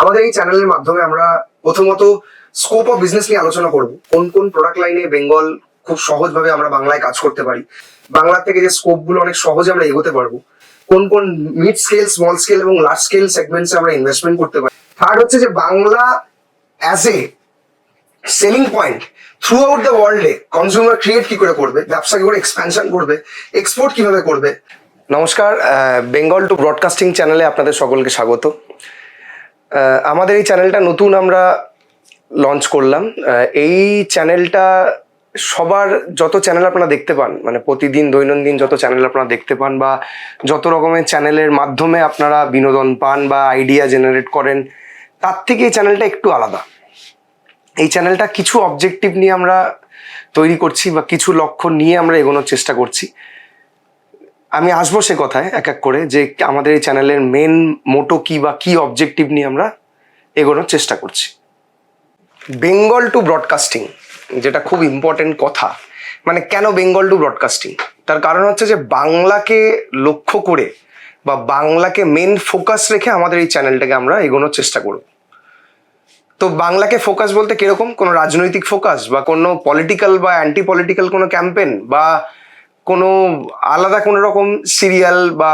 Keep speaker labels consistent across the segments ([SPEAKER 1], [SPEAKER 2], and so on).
[SPEAKER 1] আমাদের এই চ্যানেলের মাধ্যমে আমরা প্রথমত স্কোপ অফ বিজনেস নিয়ে আলোচনা করব। কোন কোন প্রোডাক্ট লাইনে বেঙ্গল খুব সহজভাবে আমরা বাংলায় কাজ করতে পারি। বাংলা থেকে যে স্কোপগুলো অনেক সহজে আমরা এগোতে পারব। কোন কোন মিড স্কেল স্মল স্কেল এবং লার্জ স্কেল সেগমেন্টসে আমরা ইনভেস্টমেন্ট করতে পারি। থার্ড হচ্ছে যে Bangla as a selling point throughout the ওয়ার্ল্ডে কনজিউমার ক্রিয়েট কি করে করবে? ব্যবসা কি করে এক্সপ্যানশন করবে? এক্সপোর্ট কীভাবে করবে? নমস্কার বেঙ্গল টু ব্রডকাস্টিং চ্যানেলে আপনাদের সকলকে স্বাগত। আমাদের এই চ্যানেলটা নতুন আমরা লঞ্চ করলাম। এই চ্যানেলটা সবার যত চ্যানেল আপনারা দেখতে পান মানে প্রতিদিন দৈনন্দিন যত চ্যানেল আপনারা দেখতে পান বা যত রকমের চ্যানেলের মাধ্যমে আপনারা বিনোদন পান বা আইডিয়া জেনারেট করেন, তার থেকে এই চ্যানেলটা একটু আলাদা। এই চ্যানেলটা কিছু অবজেক্টিভ নিয়ে আমরা তৈরি করছি বা কিছু লক্ষ্য নিয়ে আমরা এগোনোর চেষ্টা করছি। আমি আসব সে কথায়, এক এক করে, যে আমাদের এই চ্যানেলের মেন মোটো কি বা কি অবজেক্টিভ নিয়ে আমরা এগোনোর চেষ্টা করছি। বেঙ্গল টু ব্রডকাস্টিং যেটা খুব ইম্পর্টেন্ট কথা মানে কেন বেঙ্গল টু ব্রডকাস্টিং তার কারণ হচ্ছে যে বাংলাকে লক্ষ্য করে বা বাংলাকে মেন ফোকাস রেখে আমাদের এই চ্যানেলটাকে আমরা এগোনোর চেষ্টা করব। তো বাংলাকে ফোকাস বলতে কীরকম? কোনো রাজনৈতিক ফোকাস বা কোনো পলিটিক্যাল বা অ্যান্টি পলিটিক্যাল কোনো ক্যাম্পেন বা কোনো আলাদা কোনো রকম সিরিয়াল বা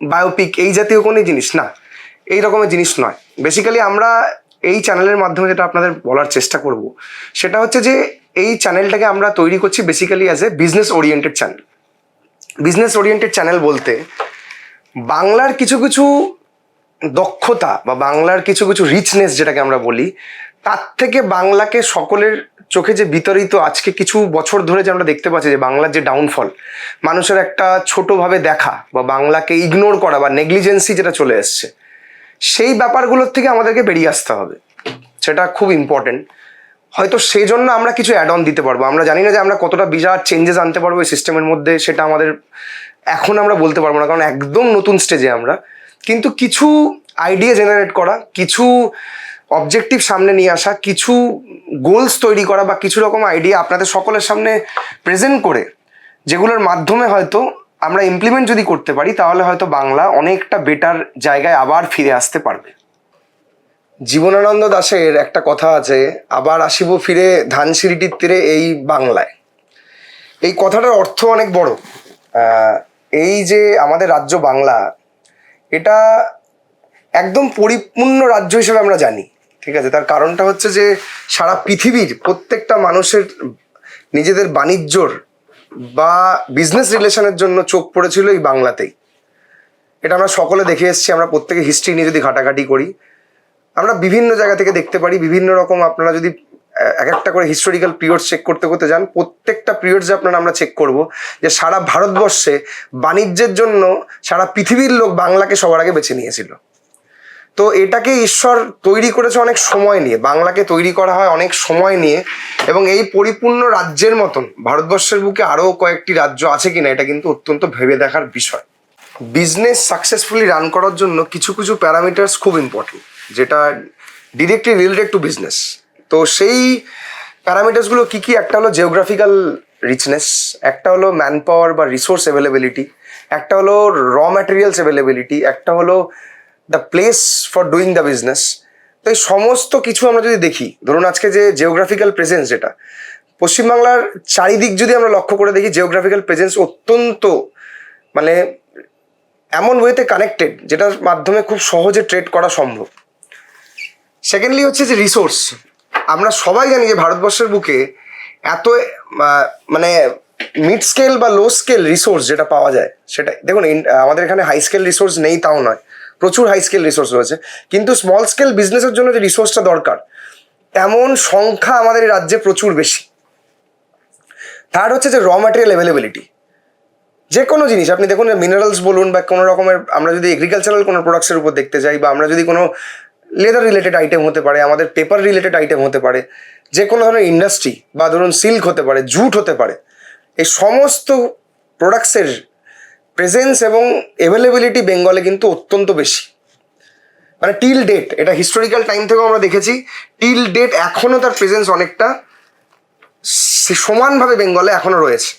[SPEAKER 1] বায়োপিক এই জাতীয় কোনো জিনিস না। এই রকমের জিনিস নয়। বেসিক্যালি আমরা এই চ্যানেলের মাধ্যমে যেটা আপনাদের বলার চেষ্টা করব, সেটা হচ্ছে যে এই চ্যানেলটাকে আমরা তৈরি করছি basically as a business oriented channel business oriented channel বলতে বাংলার কিছু কিছু দক্ষতা বা বাংলার কিছু কিছু রিচনেস যেটাকে আমরা বলি, তার থেকে বাংলাকে সকলের চোখে যে বিতরিত আজকে কিছু বছর ধরে যে আমরা দেখতে পাচ্ছি যে বাংলার যে ডাউনফল মানুষের একটা ছোটোভাবে দেখা বা বাংলাকে ইগনোর করা বা নেগলিজেন্সি যেটা চলে এসছে, সেই ব্যাপারগুলোর থেকে আমাদেরকে বেরিয়ে আসতে হবে। সেটা খুব ইম্পর্টেন্ট হয়তো সেই জন্য আমরা কিছু অ্যাড অন দিতে পারব। আমরা জানি না যে আমরা কতটা বিরাট চেঞ্জেস আনতে পারব এই সিস্টেমের মধ্যে, সেটা আমাদের এখন আমরা বলতে পারব না, কারণ একদম নতুন স্টেজে আমরা। কিন্তু কিছু আইডিয়া জেনারেট করা, কিছু অবজেক্টিভ সামনে নিয়ে আসা, কিছু গোলস তৈরি করা বা কিছু রকম আইডিয়া আপনাদের সকলের সামনে প্রেজেন্ট করে, যেগুলোর মাধ্যমে হয়তো আমরা ইমপ্লিমেন্ট যদি করতে পারি, তাহলে হয়তো বাংলা অনেকটা বেটার জায়গায় আবার ফিরে আসতে পারবে। জীবনানন্দ দাশের একটা কথা আছে, আবার আসিব ফিরে ধানসিঁড়িটির তীরে এই বাংলায়। এই কথাটার অর্থ অনেক বড়। এই যে আমাদের রাজ্য বাংলা, এটা একদম পরিপূর্ণ রাজ্য হিসেবে আমরা জানি। ঠিক আছে? তার কারণটা হচ্ছে যে সারা পৃথিবীর প্রত্যেকটা মানুষের নিজেদের বাণিজ্যর বা বিজনেস রিলেশনের জন্য চোখ পড়েছিল এই বাংলাতেই। এটা আমরা সকলে দেখে এসেছি, আমরা প্রত্যেকে হিস্ট্রি নিয়ে যদি ঘাটাঘাটি করি, আমরা বিভিন্ন জায়গা থেকে দেখতে পারি, বিভিন্ন রকম আপনারা যদি এক একটা করে হিস্টোরিক্যাল পিরিয়ড চেক করতে করতে যান, প্রত্যেকটা পিরিয়ড যে আপনারা আমরা চেক করব যে সারা ভারতবর্ষে বাণিজ্যের জন্য সারা পৃথিবীর লোক বাংলাকে সবার আগে বেছে নিয়েছিল। তো এটাকে ঈশ্বর তৈরি করেছে অনেক সময় নিয়ে। বাংলাকে তৈরি করা হয় অনেক সময় নিয়ে। এবং এই পরিপূর্ণ রাজ্যের মতন, ভারতবর্ষের বুকে আরও কয়েকটি রাজ্য আছে কিনা, এটা কিন্তু অত্যন্ত ভেবে দেখার বিষয়। বিজনেস সাকসেসফুলি রান করার জন্য কিছু কিছু প্যারামিটার্স খুব ইম্পর্টেন্ট যেটা ডিরেক্টলি রিলেটেড টু বিজনেস তো সেই প্যারামিটার্সগুলো কি কি? একটা হলো জিওগ্রাফিক্যাল রিচনেস একটা হলো ম্যান পাওয়ার বা রিসোর্স অ্যাভেলেবিলিটি একটা হলো র ম্যাটেরিয়ালস অ্যাভেলেবিলিটি একটা হলো the place for doing the business তো এই সমস্ত কিছু আমরা যদি দেখি, ধরুন আজকে যে জিওগ্রাফিক্যাল প্রেজেন্স যেটা, পশ্চিমবাংলার চারিদিক যদি আমরা লক্ষ্য করে দেখি জিওগ্রাফিক্যাল প্রেজেন্স অত্যন্ত মানে এমন ওয়েতে কানেক্টেড যেটার মাধ্যমে খুব সহজে ট্রেড করা সম্ভব। সেকেন্ডলি হচ্ছে যে রিসোর্স আমরা সবাই জানি যে ভারতবর্ষের বুকে এত মানে মিড স্কেল বা লো স্কেল রিসোর্স যেটা পাওয়া যায়, সেটা, দেখুন আমাদের এখানে হাই স্কেল রিসোর্স নেই, তাও নয়। প্রচুর হাই স্কেল রিসোর্স রয়েছে। কিন্তু স্মল স্কেল বিজনেসের জন্য যে রিসোর্সটা দরকার তেমন সংখ্যা আমাদের এই রাজ্যে প্রচুর বেশি। থার্ড হচ্ছে যে র ম্যাটেরিয়াল অ্যাভেলেবিলিটি যে কোনো জিনিস, আপনি দেখুন মিনারেলস বলুন বা কোনো রকমের, আমরা যদি এগ্রিকালচারাল কোনো প্রোডাক্টসের উপর দেখতে যাই বা আমরা যদি কোনো লেদার রিলেটেড আইটেম হতে পারে, আমাদের পেপার রিলেটেড আইটেম হতে পারে, যে কোনো ধরনের ইন্ডাস্ট্রি বা ধরুন সিল্ক হতে পারে জুট হতে পারে, এই সমস্ত প্রোডাক্টসের প্রেজেন্স এবং অ্যাভেলেবিলিটি বেঙ্গলে কিন্তু অত্যন্ত বেশি। মানে টিল ডেট এটা হিস্টোরিক্যাল টাইম থেকেও আমরা দেখেছি টিল ডেট এখনও তার প্রেজেন্স অনেকটা সমানভাবে বেঙ্গলে এখনও রয়েছে।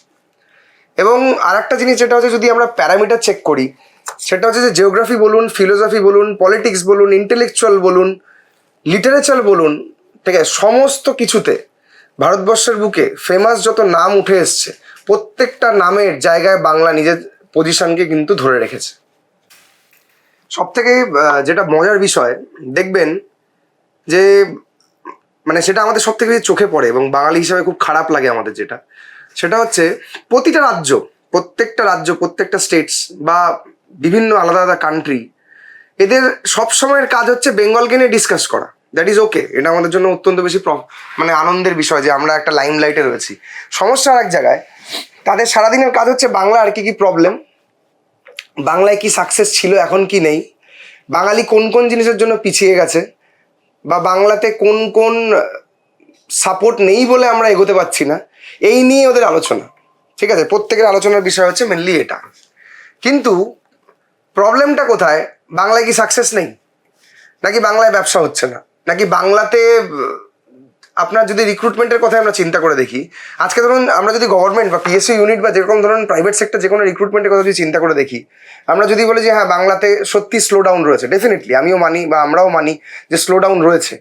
[SPEAKER 1] এবং আর একটা জিনিস যেটা হচ্ছে, যদি আমরা প্যারামিটার চেক করি, সেটা হচ্ছে যে জিওগ্রাফি বলুন ফিলোসফি বলুন পলিটিক্স বলুন ইন্টেলেকচুয়াল বলুন লিটারেচার বলুন, ঠিক আছে, সমস্ত কিছুতে ভারতবর্ষের বুকে ফেমাস যত নাম উঠে এসছে, প্রত্যেকটা নামের জায়গায় বাংলা নিজের পজিশনকে কিন্তু ধরে রেখেছে। সব থেকে যেটা মজার বিষয়, দেখবেন যে মানে সেটা আমাদের সব থেকে চোখে পড়ে এবং বাঙালি হিসাবে খুব খারাপ লাগে আমাদের যেটা। সেটা হচ্ছে, প্রতিটা রাজ্য, প্রত্যেকটা রাজ্য, প্রত্যেকটা স্টেটস বা বিভিন্ন আলাদা আলাদা কান্ট্রি এদের সব সময়ের কাজ হচ্ছে বেঙ্গলকে নিয়ে ডিসকাস করা। দ্যাট ইজ ওকে এটা আমাদের জন্য অত্যন্ত বেশি মানে আনন্দের বিষয় যে আমরা একটা লাইম লাইটে রয়েছি। সমস্যা আর এক জায়গায় তাদের সারাদিনের কাজ হচ্ছে বাংলা আর কি কি প্রবলেম বাংলায় কি সাকসেস ছিল, এখন কি নেই? বাঙালি কোন কোন জিনিসের জন্য পিছিয়ে গেছে? বা বাংলাতে কোন কোন সাপোর্ট নেই বলে আমরা এগোতে পারছি না? এই নিয়ে ওদের আলোচনা। ঠিক আছে? প্রত্যেকের আলোচনার বিষয় হচ্ছে মেনলি এটা। কিন্তু প্রবলেমটা কোথায়? বাংলায় কি সাকসেস নেই? নাকি বাংলায় ব্যবসা হচ্ছে না? নাকি বাংলাতে আপনার যদি রিক্রুটমেন্টের কথা আমরা চিন্তা করে দেখি, আজকে ধরুন আমরা যদি গভর্নমেন্ট বা পিএসসি ইউনিট বা যেরকম ধরুন প্রাইভেট সেক্টর যে কোনো রিক্রুটমেন্টের কথা যদি চিন্তা করে দেখি, আমরা যদি বলি যে হ্যাঁ বাংলাতে সত্যি স্লো ডাউন রয়েছে ডেফিনেটলি আমিও মানি বা আমরাও মানি যে স্লো ডাউন রয়েছে।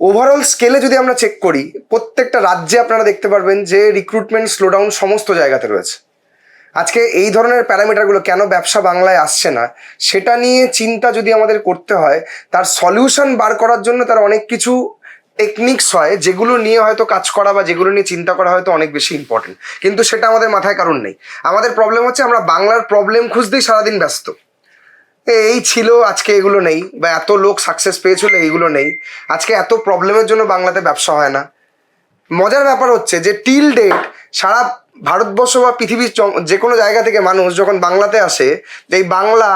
[SPEAKER 1] ওভারঅল স্কেলে যদি আমরা চেক করি, প্রত্যেকটা রাজ্যে আপনারা দেখতে পারবেন যে রিক্রুটমেন্ট স্লো ডাউন সমস্ত জায়গাতে রয়েছে। আজকে এই ধরনের প্যারামিটারগুলো কেন ব্যবসা বাংলায় আসছে না, সেটা নিয়ে চিন্তা যদি আমাদের করতে হয়, তার সলিউশন বার করার জন্য তার অনেক কিছু টেকনিক্স হয়, যেগুলো নিয়ে হয়তো কাজ করা বা যেগুলো নিয়ে চিন্তা করা হয়তো অনেক বেশি ইম্পর্টেন্ট কিন্তু সেটা আমাদের মাথায় কারণ নেই। আমাদের প্রবলেম হচ্ছে আমরা বাংলার প্রবলেম খুঁজতেই সারাদিন ব্যস্ত। এই ছিল, আজকে এগুলো নেই, বা এত লোক সাকসেস পেয়েছিল, এইগুলো নেই। আজকে এত প্রবলেমের জন্য বাংলাতে ব্যবসা হয় না। মজার ব্যাপার হচ্ছে যে টিল ডেট সারা ভারতবর্ষ বা পৃথিবীর যে কোনো জায়গা থেকে মানুষ যখন বাংলাতে আসে এই বাংলা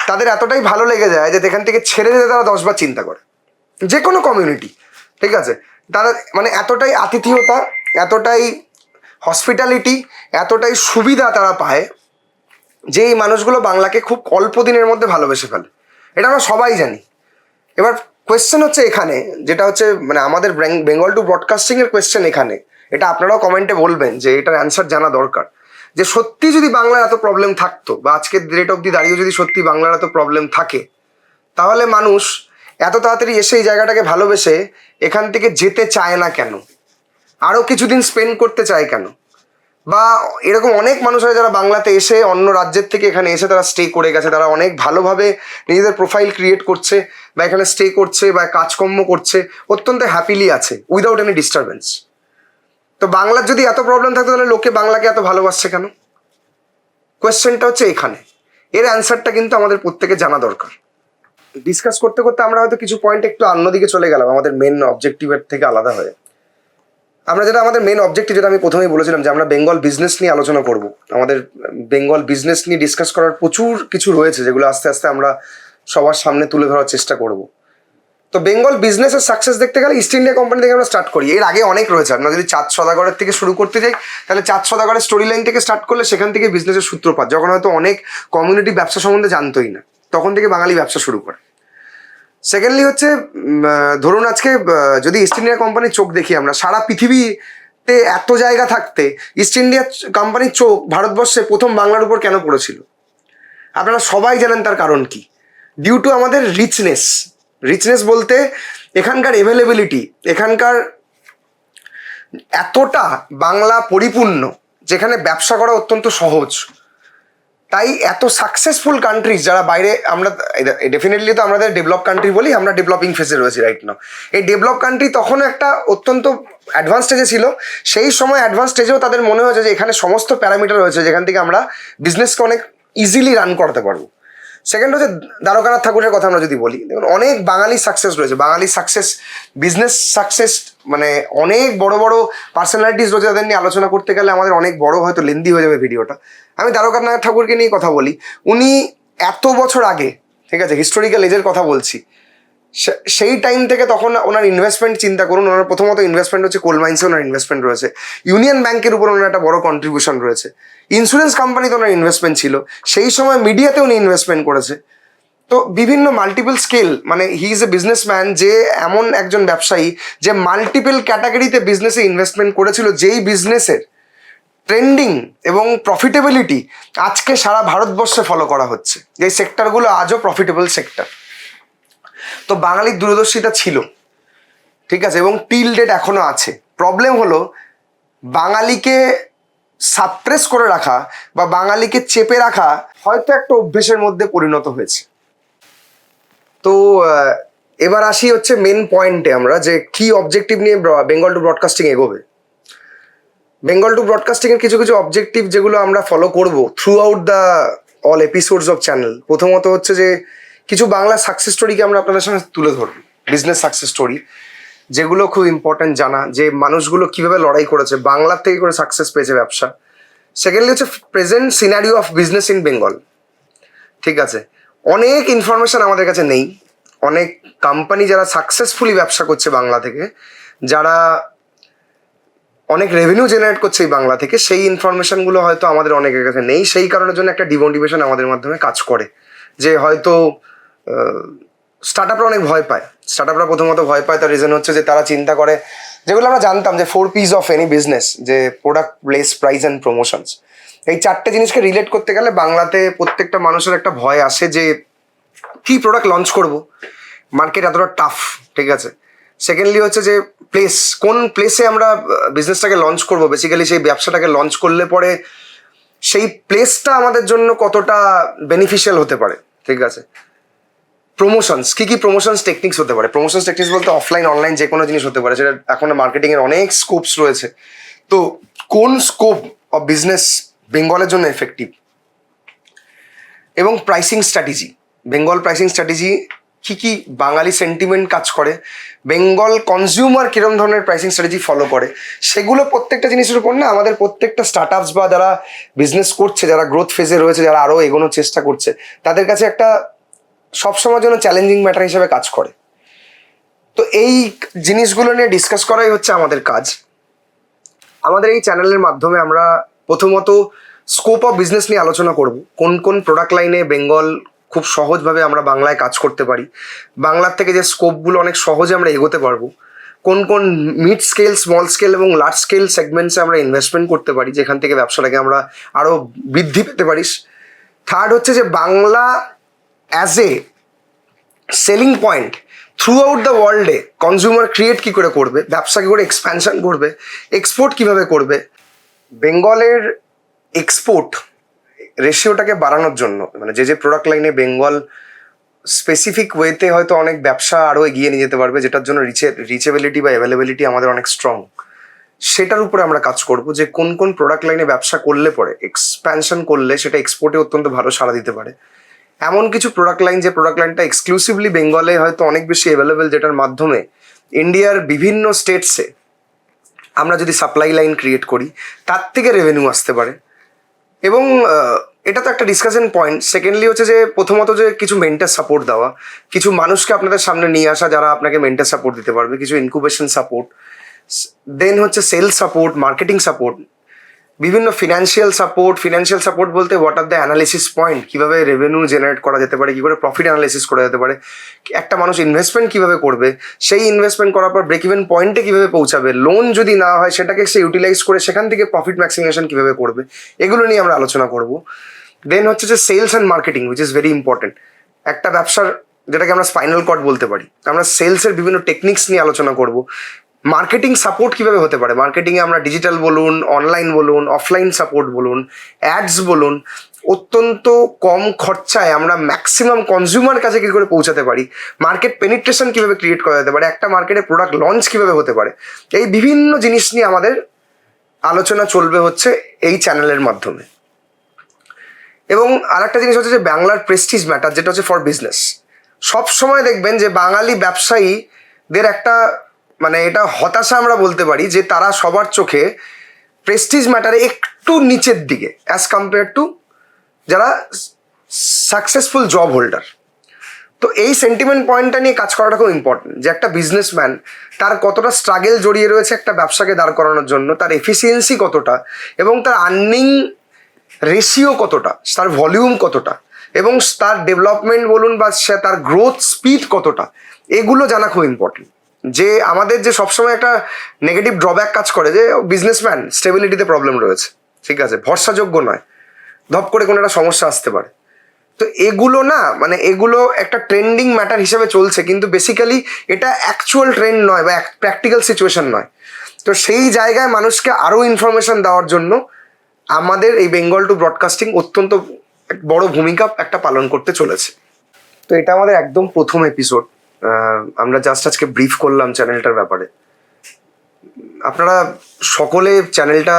[SPEAKER 1] তাদের এতটাই ভালো লেগে যায় যে এখান থেকে ছেড়ে যেতে তারা দশবার চিন্তা করে। যে কোনো কমিউনিটি ঠিক আছে? তারা মানে এতটাই আতিথেয়তা, এতটাই হসপিটালিটি এতটাই সুবিধা তারা পায় যে এই মানুষগুলো বাংলাকে খুব অল্প দিনের মধ্যে ভালোবেসে ফেলে। এটা আমরা সবাই জানি। এবার কোয়েশ্চেন হচ্ছে এখানে, যেটা হচ্ছে মানে আমাদের বেঙ্গল টু ব্রডকাস্টিংয়ের কোয়েশ্চেন এখানে। এটা আপনারাও কমেন্টে বলবেন যে এটার অ্যান্সার জানা দরকার। যে সত্যি যদি বাংলার এত প্রবলেম থাকতো বা আজকের ডেট অব্দি দাঁড়িয়ে যদি সত্যি বাংলার এত প্রবলেম থাকে, তাহলে মানুষ এত তাড়াতাড়ি এসে এই জায়গাটাকে ভালোবেসে এখান থেকে যেতে চায় না কেন? আরও কিছুদিন স্পেন্ড করতে চায় কেন? বা এরকম অনেক মানুষ আছে যারা বাংলাতে এসে অন্য রাজ্যের থেকে এখানে এসে তারা স্টে করে গেছে, তারা অনেক ভালোভাবে নিজেদের প্রোফাইল ক্রিয়েট করছে বা এখানে স্টে করছে বা কাজকর্ম করছে, অত্যন্ত হ্যাপিলি আছে উইদাউট এনি ডিস্টারবেন্স তো বাংলার যদি এত প্রবলেম থাকতো, তাহলে লোকে বাংলাকে এত ভালোবাসছে কেন? কোয়েশ্চেনটা হচ্ছে এখানে। এর অ্যান্সারটা কিন্তু আমাদের প্রত্যেকে জানা দরকার। ডিসকাস করতে করতে আমরা হয়তো কিছু পয়েন্ট একটু অন্যদিকে চলে গেলাম, আমাদের মেন অবজেক্টিভের থেকে আলাদা হয়ে। আমরা যেটা, আমাদের মেন অবজেক্টিভ যেটা আমি প্রথমেই বলেছিলাম যে আমরা বেঙ্গল বিজনেস নিয়ে আলোচনা করব। আমাদের বেঙ্গল বিজনেস নিয়ে ডিসকাস করার প্রচুর কিছু রয়েছে, যেগুলো আস্তে আস্তে আমরা সবার সামনে তুলে ধরার চেষ্টা করব। তো বেঙ্গল বিজনেসের সাকসেস দেখতে গেলে ইস্ট ইন্ডিয়া কোম্পানি থেকে আমরা স্টার্ট করি। এর আগে অনেক রয়েছে। আমরা যদি চাঁদ সদাগরের থেকে শুরু করতে যাই, তাহলে চাঁদ সদাগরের স্টোরি লাইন থেকে স্টার্ট করলে সেখান থেকে বিজনেসের সূত্রপাত, যখন হয়তো অনেক কমিউনিটি ব্যবসা সম্বন্ধে জানতোই না। তখন থেকে বাঙালি ব্যবসা শুরু করে। সেকেন্ডলি হচ্ছে ধরুন আজকে যদি ইস্ট ইন্ডিয়া কোম্পানির চোখ দেখি আমরা, সারা পৃথিবীতে এত জায়গা থাকতে ইস্ট ইন্ডিয়া কোম্পানির চোখ ভারতবর্ষে প্রথম বাংলার উপর কেন পড়েছিল? আপনারা সবাই জানেন তার কারণ কি? ডিউ টু আমাদের রিচনেস রিচনেস বলতে এখানকার এভেলেবিলিটি এখানকার এতটা বাংলা পরিপূর্ণ, যেখানে ব্যবসা করা অত্যন্ত সহজ। তাই এত সাকসেসফুল কান্ট্রিজ যারা বাইরে, আমরা ডেফিনেটলি তো আমাদের ডেভেলপ কান্ট্রি বলি আমরা ডেভেলপিং ফেজে রয়েছি রাইট নাও এই ডেভেলপ কান্ট্রি তখন একটা অত্যন্ত অ্যাডভান্স স্টেজে ছিল। সেই সময় অ্যাডভান্স স্টেজেও তাদের মনে হয়েছে যে এখানে সমস্ত প্যারামিটার রয়েছে যেখান থেকে আমরা বিজনেসকে অনেক ইজিলি রান করতে পারব। সেকেন্ড হচ্ছে দ্বারকানাথ ঠাকুরের কথা আমরা যদি বলি, দেখুন অনেক বাঙালি সাকসেস রয়েছে। বাঙালি সাকসেস বিজনেস সাকসেস মানে অনেক বড় বড় পার্সোনালিটিস রয়েছে তাদের নিয়ে আলোচনা করতে গেলে আমাদের অনেক বড় হয়তো লেন্দি হয়ে যাবে ভিডিওটা। আমি দ্বারকানাথ ঠাকুরকে নিয়ে কথা বলি। উনি এত বছর আগে, ঠিক আছে হিস্টোরিক্যাল এজের কথা বলছি সেই টাইম থেকে তখন ওনার ইনভেস্টমেন্ট চিন্তা করুন, ওনার প্রথমত ইনভেস্টমেন্ট হচ্ছে কোল মাইন্সে ওনার ইনভেস্টমেন্ট রয়েছে। ইউনিয়ন ব্যাংকের উপর ওনার একটা বড় কন্ট্রিবিউশন রয়েছে। ইন্স্যুরেন্স কোম্পানিতে ওনার ইনভেস্টমেন্ট ছিল। সেই সময় মিডিয়াতে উনি ইনভেস্টমেন্ট করেছে। তো বিভিন্ন মাল্টিপল স্কেল মানে হি ইজ এ বিজনেসম্যান যে এমন একজন ব্যবসায়ী, যে মাল্টিপল ক্যাটাগরিতে বিজনেসে ইনভেস্টমেন্ট করেছিল, যেই বিজনেসের ট্রেন্ডিং এবং প্রফিটেবিলিটি আজকে সারা ভারতবর্ষে ফলো করা হচ্ছে। যে সেক্টরগুলো আজও প্রফিটেবল সেক্টর তো বাঙালির দূরদর্শিতা ছিল। ঠিক আছে? এবং টিল ডেট এখনও আছে। প্রবলেম হলো, বাঙালিকে সাপ্রেস করে রাখা বা বাঙালিকে চেপে রাখা হয়তো একটা অভ্যেসের মধ্যে পরিণত হয়েছে। তো এবার আসি হচ্ছে মেন পয়েন্টে আমরা যে কি অবজেক্টিভ নিয়ে বেঙ্গল টু ব্রডকাস্টিং এগোবে। বেঙ্গল টু ব্রডকাস্টিং এর কিছু কিছু অবজেক্টিভ যেগুলো আমরা ফলো করব throughout the all episodes of channel প্রথমত হচ্ছে যে কিছু বাংলা সাকসেস স্টোরিকে আমরা আপনাদের সঙ্গে তুলে ধরব। বিজনেস সাকসেস স্টোরি যেগুলো খুব ইম্পর্টেন্ট জানা, যে মানুষগুলো কীভাবে লড়াই করেছে বাংলার থেকে করে সাকসেস পেয়েছে ব্যবসা। সেকেন্ডলি হচ্ছে present scenario of business in Bengal ঠিক আছে? অনেক ইনফরমেশন আমাদের কাছে নেই। অনেক কোম্পানি যারা সাকসেসফুলি ব্যবসা করছে বাংলা থেকে, যারা অনেক রেভিনিউ জেনারেট করছে এই বাংলা থেকে, সেই ইনফরমেশনগুলো হয়তো আমাদের অনেকের কাছে নেই। সেই কারণের জন্য একটা ডিমোটিভেশন আমাদের মাধ্যমে কাজ করে। যে হয়তো স্টার্ট আপরা অনেক ভয় পায়। স্টার্ট আপরা প্রথমত ভয় পায়, তার রিজন হচ্ছে যে তারা চিন্তা করে, যেগুলো আমরা জানতাম যে four Ps of any business যে product place price and promotions এই চারটে জিনিসকে রিলেট করতে গেলে বাংলাতে প্রত্যেকটা মানুষের একটা ভয় আসে যে, কি প্রোডাক্ট লঞ্চ করব? মার্কেট এতটা টাফ ঠিক আছে? সেকেন্ডলি হচ্ছে যে প্লেস কোন প্লেসে আমরা বিজনেসটাকে লঞ্চ করব? বেসিক্যালি সেই ব্যবসাটাকে লঞ্চ করলে পরে সেই প্লেসটা আমাদের জন্য কতটা বেনিফিশিয়াল হতে পারে, ঠিক আছে? প্রমোশনস কি কি প্রমোশনস টেকনিক্স হতে পারে? প্রমোশনস টেকনিক্স বলতে অফলাইন অনলাইন যে কোনো জিনিস হতে পারে সেটা এখন মার্কেটিং এর অনেক স্কোপস রয়েছে। তো কোন স্কোপ অফ বিজনেস বেঙ্গলের জন্য এফেক্টিভ এবং pricing strategy Bengal pricing strategy কি কি বাঙালি সেন্টিমেন্ট কাজ করে বেঙ্গল কনজিউমার কিরম ধরনের প্রাইসিং স্ট্র্যাটেজি ফলো করে, সেগুলো প্রত্যেকটা জিনিসের উপর না আমাদের প্রত্যেকটা স্টার্ট বা যারা বিজনেস করছে, যারা গ্রোথ ফেজে রয়েছে, যারা আরও এগোনোর চেষ্টা করছে, তাদের কাছে একটা সবসময় জন্য চ্যালেঞ্জিং ম্যাটার হিসেবে কাজ করে। তো এই জিনিসগুলো নিয়ে ডিসকাস করাই হচ্ছে আমাদের কাজ। আমাদের এই চ্যানেলের মাধ্যমে আমরা প্রথমত স্কোপ অফ বিজনেস নিয়ে আলোচনা করব। কোন কোন প্রোডাক্ট লাইনে বেঙ্গল খুব সহজভাবে আমরা বাংলায় কাজ করতে পারি। বাংলার থেকে যে স্কোপগুলো অনেক সহজে আমরা এগোতে পারব। কোন কোন মিড স্কেল স্মল স্কেল এবং লার্জ স্কেল সেগমেন্টসে আমরা ইনভেস্টমেন্ট করতে পারি, যেখান থেকে ব্যবসাটাকে আমরা আরও বৃদ্ধি পেতে পারিস। থার্ড হচ্ছে যে Bangla as a selling point throughout the ওয়ার্ল্ডে কনজিউমার ক্রিয়েট কী করে করবে? ব্যবসা কী করে এক্সপ্যানশন করবে? এক্সপোর্ট কীভাবে করবে? বেঙ্গলের এক্সপোর্ট রেশিওটাকে বাড়ানোর জন্য মানে যে যে প্রোডাক্ট লাইনে বেঙ্গল স্পেসিফিক ওয়েতে হয়তো অনেক ব্যবসা আরও এগিয়ে নিয়ে যেতে পারবে, যেটার জন্য রিচে রিচেবিলিটি বা অ্যাভেলেবিলিটি আমাদের অনেক স্ট্রং সেটার উপরে আমরা কাজ করব যে কোন কোন প্রোডাক্ট লাইনে ব্যবসা করলে পরে এক্সপ্যানশন করলে সেটা এক্সপোর্টে অত্যন্ত ভালো সাড়া দিতে পারে। এমন কিছু প্রোডাক্ট লাইন যে প্রোডাক্ট লাইনটা এক্সক্লুসিভলি বেঙ্গলে হয়তো অনেক বেশি অ্যাভেলেবেল যেটার মাধ্যমে ইন্ডিয়ার বিভিন্ন স্টেটসে আমরা যদি সাপ্লাই লাইন ক্রিয়েট করি, তার থেকে রেভিনিউ আসতে পারে। এবং এটা তো একটা ডিসকাশন পয়েন্ট সেকেন্ডলি হচ্ছে যে, প্রথমত যে কিছু মেন্টার সাপোর্ট দেওয়া, কিছু মানুষকে আপনাদের সামনে নিয়ে আসা যারা আপনাকে মেন্টার সাপোর্ট দিতে পারবে, কিছু ইনকুবেশন সাপোর্ট দেন হচ্ছে সেলস সাপোর্ট মার্কেটিং সাপোর্ট বিভিন্ন ফিনান্সিয়াল সাপোর্ট ফিনান্সিয়াল সাপোর্ট বলতে what are the analysis point কীভাবে রেভিনিউ জেনারেট করা যেতে পারে? কী করে প্রফিট অ্যানালিসিস করা যেতে পারে? একটা মানুষ ইনভেস্টমেন্ট কীভাবে করবে? সেই ইনভেস্টমেন্ট করার পর ব্রেক ইভেন পয়েন্টে কীভাবে পৌঁছাবে? লোন যদি না হয়, সেটাকে সে ইউটিলাইজ করে সেখান থেকে প্রফিট ম্যাক্সিমেশন কীভাবে করবে? এগুলো নিয়ে আমরা আলোচনা করব। দেন হচ্ছে যে sales and marketing which is very important একটা ব্যবসার, যেটাকে আমরা স্পাইনাল কর্ড বলতে পারি। আমরা সেলসের বিভিন্ন টেকনিক্স নিয়ে আলোচনা করব। মার্কেটিং সাপোর্ট কীভাবে হতে পারে? মার্কেটিংয়ে আমরা ডিজিটাল বলুন অনলাইন বলুন অফলাইন সাপোর্ট বলুন অ্যাডস বলুন, অত্যন্ত কম খরচায় আমরা ম্যাক্সিমাম কনজিউমার কাছে কী করে পৌঁছাতে পারি? মার্কেট পেনিট্রেশন কীভাবে ক্রিয়েট করা যেতে পারে? একটা মার্কেটে প্রোডাক্ট লঞ্চ কীভাবে হতে পারে? এই বিভিন্ন জিনিস নিয়ে আমাদের আলোচনা চলবে হচ্ছে এই চ্যানেলের মাধ্যমে। এবং আরেকটা জিনিস হচ্ছে যে বাংলার প্রেস্টিজ ম্যাটার যেটা হচ্ছে ফর বিজনেস সব সময় দেখবেন যে বাঙালি ব্যবসায়ীদের একটা মানে এটা হতাশা আমরা বলতে পারি যে তারা সবার চোখে প্রেস্টিজ ম্যাটারে একটু নিচের দিকে অ্যাজ কম্পেয়ার টু যারা সাকসেসফুল জব হোল্ডার তো এই সেন্টিমেন্ট পয়েন্টটা নিয়ে কাজ করাটা খুব ইম্পর্টেন্ট যে একটা বিজনেসম্যান তার কতটা স্ট্রাগেল জড়িয়ে রয়েছে একটা ব্যবসাকে দাঁড় করানোর জন্য, তার এফিসিয়েন্সি কতটা, এবং তার আর্নিং রেশিও কতটা, তার ভলিউম কতটা, এবং তার ডেভেলপমেন্ট বলুন বা সে তার গ্রোথ স্পিড কতটা, এগুলো জানা খুব ইম্পর্টেন্ট যে আমাদের যে সবসময় একটা নেগেটিভ ড্রব্যাক কাজ করে, যে বিজনেসম্যান স্টেবিলিটিতে প্রবলেম রয়েছে। ঠিক আছে, ভরসাযোগ্য নয়। ধপ করে কোনো একটা সমস্যা আসতে পারে। তো এগুলো না মানে এগুলো একটা ট্রেন্ডিং ম্যাটার হিসেবে চলছে, কিন্তু বেসিক্যালি এটা অ্যাকচুয়াল ট্রেন্ড নয় বা প্র্যাকটিক্যাল সিচুয়েশন নয়। তো সেই জায়গায় মানুষকে আরও ইনফরমেশন দেওয়ার জন্য আমাদের এই বেঙ্গল টু ব্রডকাস্টিং অত্যন্ত বড় ভূমিকা একটা পালন করতে চলেছে। তো এটা আমাদের একদম প্রথম এপিসোড আমরা জাস্ট আজকে ব্রিফ করলাম চ্যানেলটার ব্যাপারে। আপনারা সকলে চ্যানেলটা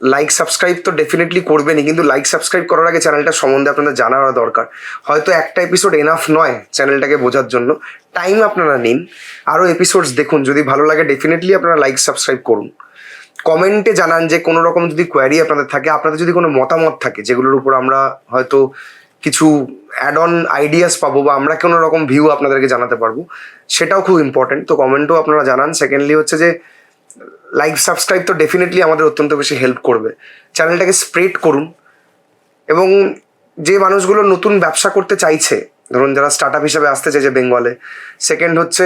[SPEAKER 1] লাইক সাবস্ক্রাইব তো ডেফিনেটলি করবেনই, কিন্তু লাইক সাবস্ক্রাইব করার আগে চ্যানেলটা সম্বন্ধে আপনাদের জানার দরকার। হয়তো একটা এপিসোড এনাফ নয় চ্যানেলটাকে বোঝার জন্য। টাইম আপনারা নিন। আরও এপিসোডস দেখুন। যদি ভালো লাগে ডেফিনেটলি আপনারা লাইক সাবস্ক্রাইব করুন। কমেন্টে জানান যে কোনো রকম যদি কোয়ারি আপনাদের থাকে। আপনাদের যদি কোনো মতামত থাকে, যেগুলোর উপর আমরা হয়তো কিছু অ্যাড অন আইডিয়াস পাবো বা আমরা কোনো রকম ভিউ আপনাদেরকে জানাতে পারব, সেটাও খুব ইম্পর্টেন্ট তো কমেন্টও আপনারা জানান। সেকেন্ডলি হচ্ছে যে লাইক সাবস্ক্রাইব তো ডেফিনেটলি আমাদের অত্যন্ত বেশি হেল্প করবে। চ্যানেলটাকে স্প্রেড করুন এবং যে মানুষগুলো নতুন ব্যবসা করতে চাইছে, ধরুন যারা স্টার্ট আপ হিসেবে আসতে চাইছে বেঙ্গলে। সেকেন্ড হচ্ছে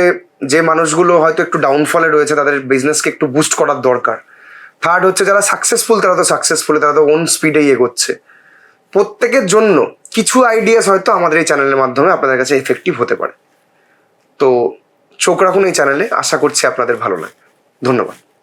[SPEAKER 1] যে মানুষগুলো হয়তো একটু ডাউনফলে রয়েছে, তাদের বিজনেসকে একটু বুস্ট করার দরকার। থার্ড হচ্ছে যারা সাকসেসফুল তারা তো সাকসেসফুল তারা তো ওন স্পিডেই এগোচ্ছে। প্রত্যেকের জন্য কিছু আইডিয়াস হয়তো আমাদের এই চ্যানেলের মাধ্যমে আপনাদের কাছে এফেক্টিভ হতে পারে। তো চোখ রাখুন এই চ্যানেলে আশা করছি আপনাদের ভালো লাগে ধন্যবাদ।